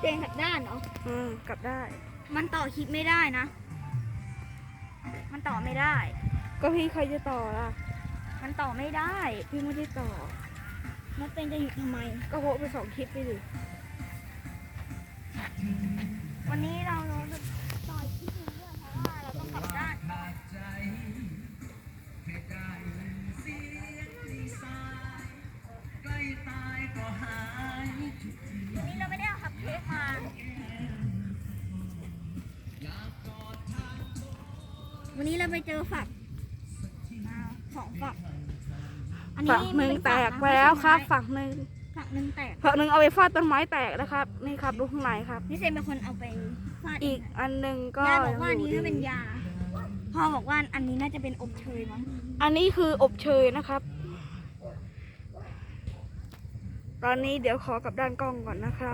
เตียงขัดด้านเหรอ อืมกลับได้ มันต่อคลิปไม่ได้นะ มันต่อไม่ได้ ก็พี่ใครจะต่อล่ะ มันต่อไม่ได้ พี่ไม่ได้ต่อ มันเป็นจะหยุดทำไม ก็โพสไปสองคลิปไปดิ วันนี้เราไปเจอฝักอ่าสองฝัก อันนี้ฝั่งหนึ่งมัเป็แตฝักนะไปแล้วครับไม่ใช่ฝั่งหนึ่งไม้ฝักหนึ่งแตกฝั่งหนึ่งเอาไปฟาดต้นไม้แตกนะครับ นี่ครับดูข้างในครับพี่เซนเป็นคนเอาไปฟาดอีกอันหนึ่งก็ยายบอกว่าอันนี้ยังน่าเป็นดียาพ่อบอกว่าอันนี้น่าจะเป็นอบเชยมั้งอันนี้คืออบเชยนะครับ ตอนนี้เดี๋ยวขอกลับด้านกล้องก่อนนะครับ